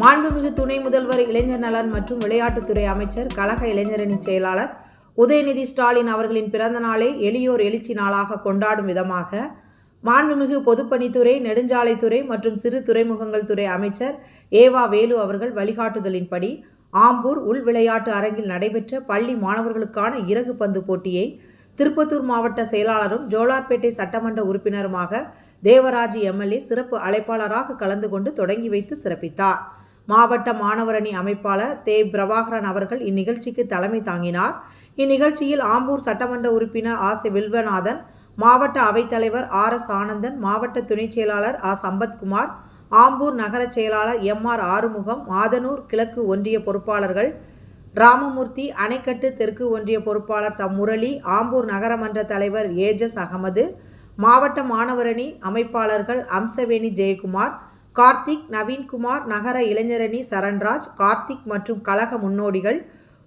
மாண்புமிகு துணை முதல்வர் இளைஞர் நலன் மற்றும் விளையாட்டுத்துறை அமைச்சர் கழக இளைஞரணி செயலாளர் உதயநிதி ஸ்டாலின் அவர்களின் பிறந்த நாளை எளியோர் எழுச்சி நாளாக கொண்டாடும் விதமாக மாண்புமிகு பொதுப்பணித்துறை நெடுஞ்சாலைத்துறை மற்றும் சிறு துறைமுகங்கள் துறை அமைச்சர் ஏவா வேலு அவர்கள் வழிகாட்டுதலின்படி ஆம்பூர் உள் விளையாட்டு அரங்கில் நடைபெற்ற பள்ளி மாணவர்களுக்கான இறகு பந்து போட்டியை திருப்பத்தூர் மாவட்ட செயலாளரும் ஜோலார்பேட்டை சட்டமன்ற உறுப்பினருமாக தேவராஜ் எம்எல்ஏ சிறப்பு அழைப்பாளராக கலந்து கொண்டு தொடங்கி வைத்து சிறப்பித்தார். மாவட்ட மாணவரணி அமைப்பாளர் தே. பிரபாகரன் அவர்கள் இந்நிகழ்ச்சிக்கு தலைமை தாங்கினார். இந்நிகழ்ச்சியில் ஆம்பூர் சட்டமன்ற உறுப்பினர் ஆ. சி. வில்வநாதன் மாவட்ட அவைத்தலைவர் ஆர். எஸ். ஆனந்தன் மாவட்ட துணைச் செயலாளர் ஆ. சம்பத்குமார் ஆம்பூர் நகர செயலாளர் எம். ஆர். ஆறுமுகம் மாதனூர் கிழக்கு ஒன்றிய பொறுப்பாளர்கள் ராமமூர்த்தி அணைக்கட்டு தெற்கு ஒன்றிய பொறுப்பாளர் தம் முரளி ஆம்பூர் நகரமன்ற தலைவர் ஏஜஸ் அகமது மாவட்ட மாணவரணி அமைப்பாளர்கள் அம்சவேணி ஜெயக்குமார் கார்த்திக் நவீன்குமார் நகர இளைஞரணி சரண்ராஜ் கார்த்திக் மற்றும் கழக முன்னோடிகள்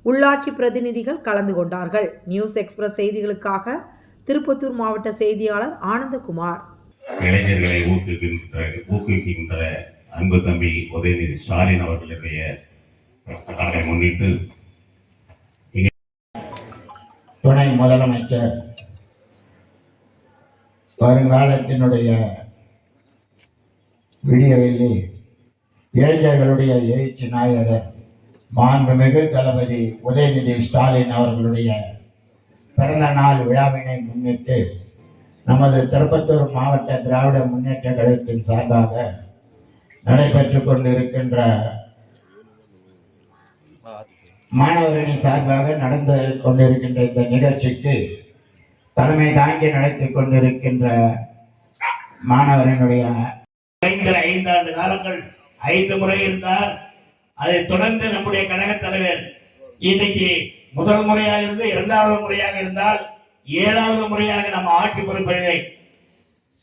உள்ளாட்சி பிரதிநிதிகள் கலந்து கொண்டார்கள். நியூஸ் எக்ஸ்பிரஸ் செய்திகளுக்காக திருப்பத்தூர் மாவட்ட செய்தியாளர் ஆனந்தகுமார். இளைஞர்களை ஊக்குவிக்கின்ற ஊக்குவிக்கின்ற அன்பு தம்பி உதயநிதி ஸ்டாலின் அவர்களுடைய நாளை முன்னிட்டு துணை முதலமைச்சர் வருங்காலத்தினுடைய விடியவில்லை இளைஞர்களுடைய எழுச்சி நாயகர் மாண்புமிகு தளபதி உதயநிதி ஸ்டாலின் அவர்களுடைய பிறந்த நாள் விழாவினை முன்னிட்டு நமது திருப்பத்தூர் மாவட்ட திராவிட முன்னேற்ற கழகத்தின் சார்பாக நடைபெற்றுக் கொண்டிருக்கின்ற மாணவர்களின் சார்பாக நடந்து கொண்டிருக்கின்ற இந்த நிகழ்ச்சிக்கு தலைமை தாங்கி நடத்தி கொண்டிருக்கின்ற மாணவரினுடைய ஐந்து ஐந்தாண்டு காலங்கள் ஐந்து முறை இருந்தார். அதை தொடர்ந்து நம்முடைய கழக தலைவர் இன்னைக்கு முதல் முறையாக இருந்து இரண்டாவது முறையாக இருந்தால் ஏழாவது முறையாக நம்ம ஆட்சி பொறுப்பினை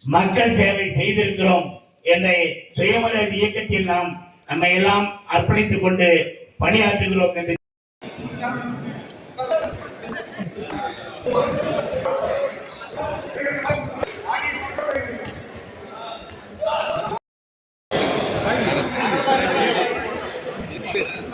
மக்கள் சேவை செய்திருக்கிறோம் என்னை சுயமரியாதை இயக்கத்தில் நாம் நம்மை எல்லாம் அர்ப்பணித்துக் கொண்டு பணியாற்றுகிறோம் என்று